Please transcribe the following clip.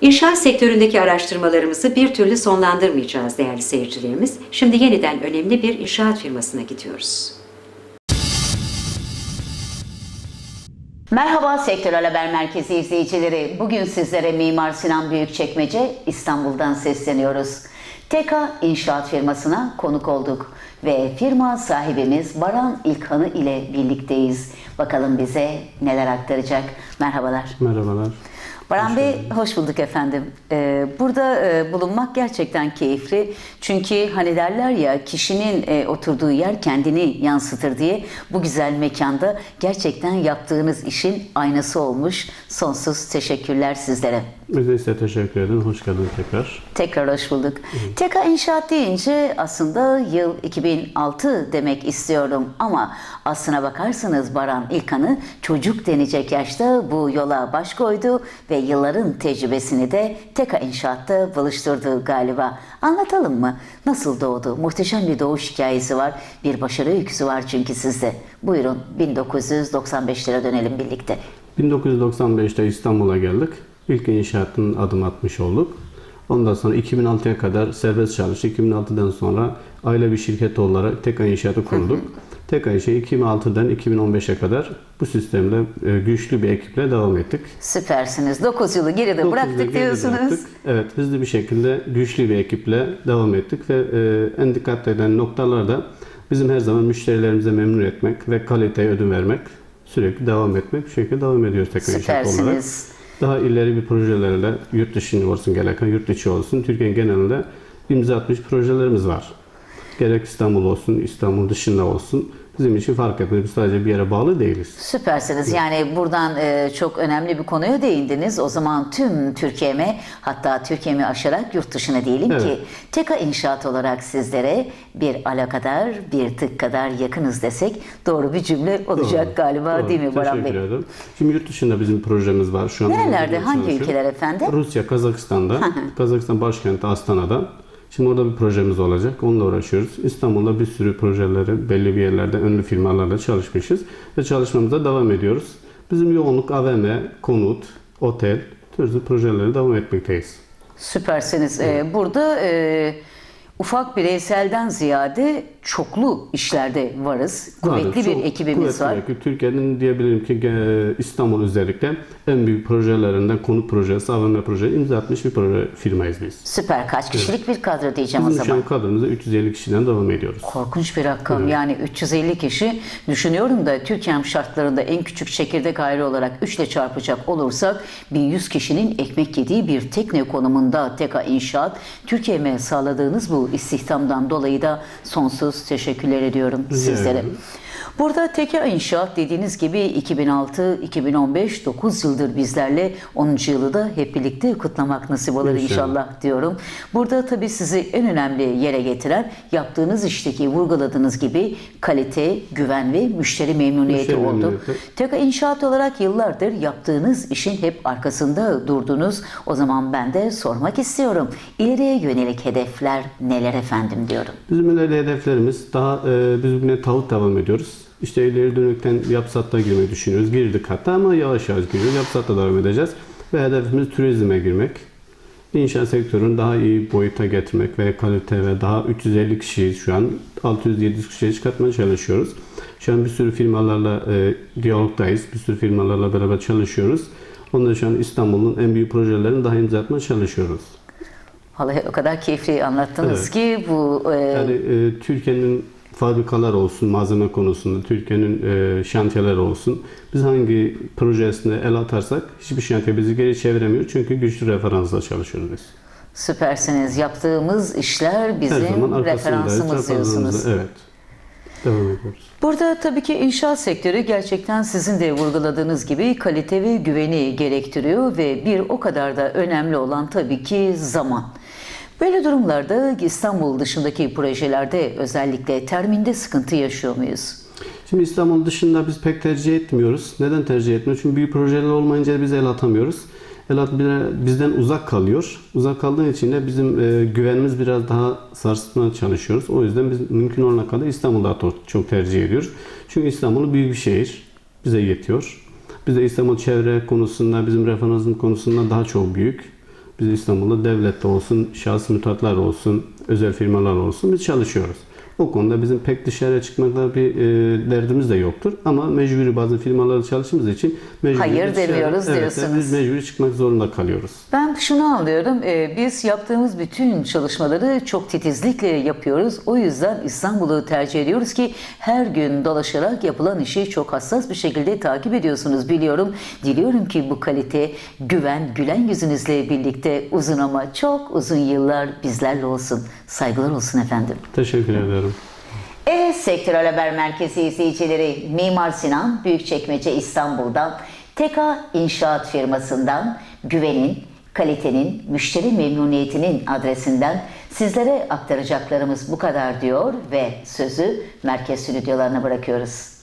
İnşaat sektöründeki araştırmalarımızı bir türlü sonlandırmayacağız değerli seyircilerimiz. Şimdi yeniden önemli bir inşaat firmasına gidiyoruz. Merhaba Sektörel Haber Merkezi izleyicileri. Bugün sizlere Mimar Sinan Büyükçekmece İstanbul'dan sesleniyoruz. TEKA İnşaat firmasına konuk olduk ve firma sahibimiz Baran İlkanı ile birlikteyiz. Bakalım bize neler aktaracak. Merhabalar. Merhabalar. Baran Bey hoş bulduk efendim. Ee, burada e, bulunmak gerçekten keyifli. Çünkü hani derler ya kişinin e, oturduğu yer kendini yansıtır diye bu güzel mekanda gerçekten yaptığınız işin aynası olmuş. Sonsuz teşekkürler sizlere. Biz de size teşekkür ederim. Hoş geldiniz tekrar. Tekrar hoş bulduk. Teka İnşaat deyince aslında yıl 2006 demek istiyorum ama aslına bakarsanız Baran İlkan'ı çocuk denecek yaşta bu yola baş koydu ve yılların tecrübesini de Teka İnşaat'ta buluşturdu galiba. Anlatalım mı? Nasıl doğdu? Muhteşem bir doğuş hikayesi var. Bir başarı öyküsü var çünkü sizde. Buyurun 1995'lere dönelim birlikte. 1995'te İstanbul'a geldik. İlk inşaatın adım atmış olduk. Ondan sonra 2006'ya kadar serbest çalıştık. 2006'dan sonra aile bir şirket olarak TEKA İnşaatı kurduk. TEKA İnşaatı 2006'dan 2015'e kadar bu sistemle e, güçlü bir ekiple devam ettik. Süpersiniz. 9 yılı geride Dokuz yıl bıraktık geride diyorsunuz. bıraktık. Evet, hızlı bir şekilde güçlü bir ekiple devam ettik ve e, en dikkat eden noktalar da bizim her zaman müşterilerimize memnun etmek ve kaliteye ödün vermek, sürekli devam etmek. Bu şekilde devam ediyoruz tekrar inşaat olarak. Süpersiniz. Daha ileri bir projelerle yurt dışı olsun gereken, yurt içi olsun, Türkiye'nin genelinde imza atmış projelerimiz var. Gerek İstanbul olsun, İstanbul dışında olsun. Bizim için fark etmez. Biz sadece bir yere bağlı değiliz. Süpersiniz. Yani buradan e, çok önemli bir konuya değindiniz. O zaman tüm Türkiye'me hatta Türkiye'mi aşarak yurt dışına diyelim Evet. ki TEKA İnşaat olarak sizlere bir ala kadar, bir tık kadar yakınız desek doğru bir cümle olacak Doğru. galiba Doğru. değil mi Baran Bey? Teşekkür ederim. Şimdi yurt dışında bizim projemiz var. Şu an Nerelerde? Hangi ülkeler efendim? Rusya, Kazakistan'da. Kazakistan başkenti Astana'da. Şimdi orada bir projemiz olacak. Onunla uğraşıyoruz. İstanbul'da bir sürü projeleri belli bir yerlerde ünlü firmalarla çalışmışız. Ve çalışmamıza devam ediyoruz. Bizim yoğunluk AVM, konut, otel, türlü projelere devam etmekteyiz. Süpersiniz. Ee, burada e, ufak bireyselden ziyade çoklu işlerde varız. Kuvvetli Vardır. bir Çok ekibimiz kuvvetli var. ekip. Türkiye'nin diyebilirim ki e, İstanbul özellikle en büyük projelerinden konut projesi, AVM projesi imza atmış bir proje firmayız biz. Süper. Kaç kişilik bir kadro diyeceğim Bizim o zaman. an kadromuzda 350 kişiden devam ediyoruz. Korkunç bir rakam. Yani 350 kişi düşünüyorum da Türkiye şartlarında en küçük çekirdek aile olarak 3 ile çarpacak olursak 1100 kişinin ekmek yediği bir tekne konumunda TEKA İnşaat Türkiye'me sağladığınız bu istihdamdan dolayı da sonsuz teşekkürler ediyorum Rica sizlere. ederim. Burada TEKA İnşaat dediğiniz gibi 2006-2015 9 yıldır bizlerle 10. yılı da hep birlikte kutlamak nasip olur İnşallah. inşallah diyorum. Burada tabii sizi en önemli yere getiren yaptığınız işteki vurguladığınız gibi kalite, güven ve müşteri memnuniyeti Müşteri oldu. memnuniyeti. Teka İnşaat olarak yıllardır yaptığınız işin hep arkasında durdunuz. O zaman ben de sormak istiyorum. İleriye yönelik hedefler neler efendim diyorum. Bizim ileri hedeflerimiz daha e, biz bugüne tavuk devam ediyoruz. İşte ileri dönükten yapsatta girmeyi düşünüyoruz. Girdik hatta ama yavaş yavaş giriyoruz. Yapsatta devam edeceğiz. Ve hedefimiz turizme girmek. İnşaat sektörünü daha iyi boyuta getirmek ve kalite ve daha 350 kişiyiz şu an. 600-700 kişiye çıkartmaya çalışıyoruz. Şu an bir sürü firmalarla e, diyalogdayız. Bir sürü firmalarla beraber çalışıyoruz. Ondan şu an İstanbul'un en büyük projelerini daha imza atmaya çalışıyoruz. Vallahi o kadar keyifli anlattınız Evet. ki bu e, Yani e, Türkiye'nin fabrikalar olsun, malzeme konusunda, Türkiye'nin e, şantiyeler olsun. Biz hangi projesine el atarsak hiçbir şantiye bizi geri çeviremiyor. Çünkü güçlü referansla çalışıyoruz biz. süpersiniz. Yaptığımız işler bizim referansımız diyorsunuz. Evet. Devam ediyoruz. Burada tabii ki inşaat sektörü gerçekten sizin de vurguladığınız gibi kalite ve güveni gerektiriyor ve bir o kadar da önemli olan tabii ki zaman. Böyle durumlarda İstanbul dışındaki projelerde özellikle terminde sıkıntı yaşıyor muyuz? Şimdi İstanbul dışında biz pek tercih etmiyoruz. Neden tercih etmiyoruz? Çünkü büyük projeler olmayınca biz el atamıyoruz. El at bizden uzak kalıyor. Uzak kaldığı için de bizim e, güvenimiz biraz daha sarsılmaya çalışıyoruz. O yüzden biz mümkün olana kadar İstanbul'da çok tercih ediyoruz. Çünkü İstanbul büyük bir şehir. Bize yetiyor. Biz de İstanbul çevre konusunda, bizim referansın konusunda daha çok büyük. Biz İstanbul'da devlette olsun, şahıs müteahhitler olsun, özel firmalar olsun biz çalışıyoruz. O konuda bizim pek dışarıya çıkmakta bir e, derdimiz de yoktur. Ama mecburi bazı firmalarla çalıştığımız için mecburi Hayır dışarı- demiyoruz evet, diyorsunuz. Biz mecburi çıkmak zorunda kalıyoruz. Ben şunu anlıyorum. e, Biz yaptığımız bütün çalışmaları çok titizlikle yapıyoruz. O yüzden İstanbul'u tercih ediyoruz ki her gün dolaşarak yapılan işi çok hassas bir şekilde takip ediyorsunuz biliyorum. Diliyorum ki bu kalite, güven, gülen yüzünüzle birlikte uzun ama çok uzun yıllar bizlerle olsun. Saygılar olsun efendim. Teşekkür ederim. Evet Sektörel Haber Merkezi izleyicileri Mimar Sinan Büyükçekmece İstanbul'dan Teka İnşaat firmasından güvenin, kalitenin, müşteri memnuniyetinin adresinden sizlere aktaracaklarımız bu kadar diyor ve sözü merkez stüdyolarına bırakıyoruz.